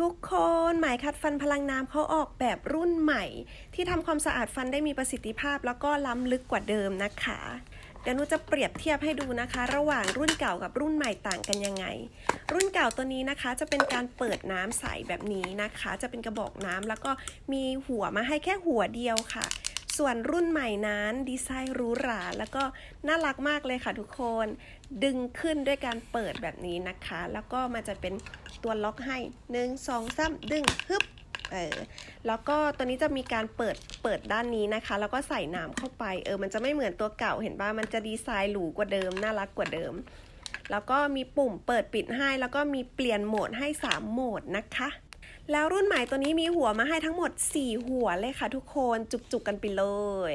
ทุกคนหมายคัดฟันพลังน้ำเขาออกแบบรุ่นใหม่ ที่ทำความสะอาดฟันได้มีประสิทธิภาพ แล้วก็ล้ำลึกกว่าเดิมนะคะ เดี๋ยวหนูจะเปรียบเทียบให้ดูนะคะ ระหว่างรุ่นเก่ากับรุ่นใหม่ต่างกันยังไง รุ่นเก่าตัวนี้นะคะจะเป็นการเปิดน้ำใสแบบนี้นะคะ จะเป็นกระบอกน้ำแล้วก็มีหัวมาให้แค่หัวเดียวค่ะ ส่วนรุ่นใหม่นั้นดีไซน์หรูหรา แล้วก็น่ารักมากเลยค่ะทุกคน ดึงขึ้นด้วยการเปิดแบบนี้นะคะ แล้วก็มันจะเป็นตัวล็อกให้หนึ่งสองสามดึงฮึบเออแล้วก็ตัวนี้จะมีการเปิดเปิดด้านนี้นะคะ แล้วก็ใส่น้ำเข้าไปเออมันจะไม่เหมือนตัวเก่าเห็นป่ะมันจะดีไซน์หรูกว่าเดิมน่ารักกว่าเดิม แล้วก็มีปุ่มเปิดปิดให้ แล้วก็มีเปลี่ยนโหมดให้ 3 โหมดนะคะ แล้วรุ่นใหม่ตัวนี้มีหัวมาให้ทั้งหมด 4 หัวเลยค่ะทุกคนจุกๆกันไปเลย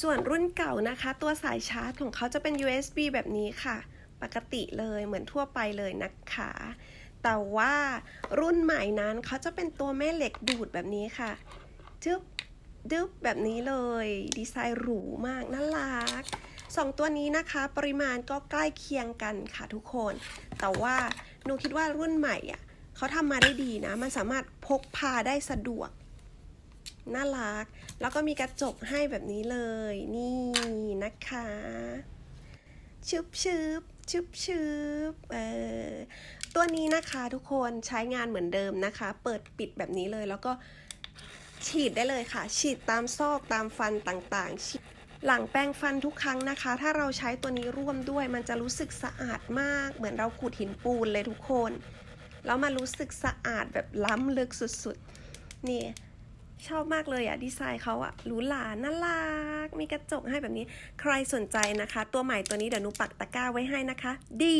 ส่วนรุ่นเก่านะคะ ตัวสายชาร์จของเขาจะเป็น USB แบบนี้ค่ะ ปกติเลยเหมือนทั่วไปเลยนะคะ แต่ว่ารุ่นใหม่นั้นเขาจะเป็นตัวแม่เหล็กดูดแบบนี้ค่ะจึ๊บดึ๊บแบบนี้เลย ดีไซน์หรูมากน่ารักสองตัวนี้นะคะ ปริมาณก็ใกล้เคียงกันค่ะทุกคน แต่ว่าหนูคิดว่ารุ่นใหม่อะ เขาทำมาได้ดีนะ มันสามารถพกพาได้สะดวก น่ารัก แล้วก็มีกระจกให้แบบนี้เลย นี่นะคะ ชึบชึบชึบชึบเออตัวนี้นะคะทุกคนใช้งานเหมือนเดิมนะคะ เปิดปิดแบบนี้เลย แล้วก็ฉีดได้เลยค่ะ ฉีดตามซอกตามฟันต่างๆฉีดหลังแปรงฟันทุกครั้งนะคะ ถ้าเราใช้ตัวนี้ร่วมด้วย มันจะรู้สึกสะอาดมาก เหมือนเราขูดหินปูนเลยทุกคน แล้วมารู้สึกสะอาดแบบล้ำลึกสุดๆ นี่ชอบมากเลยอะดีไซน์เขาอะหรูหราน่ารัก มีกระจกให้แบบนี้ ใครสนใจนะคะ ตัวใหม่ตัวนี้เดี๋ยวนูปักตะกร้าไว้ให้นะคะ ดี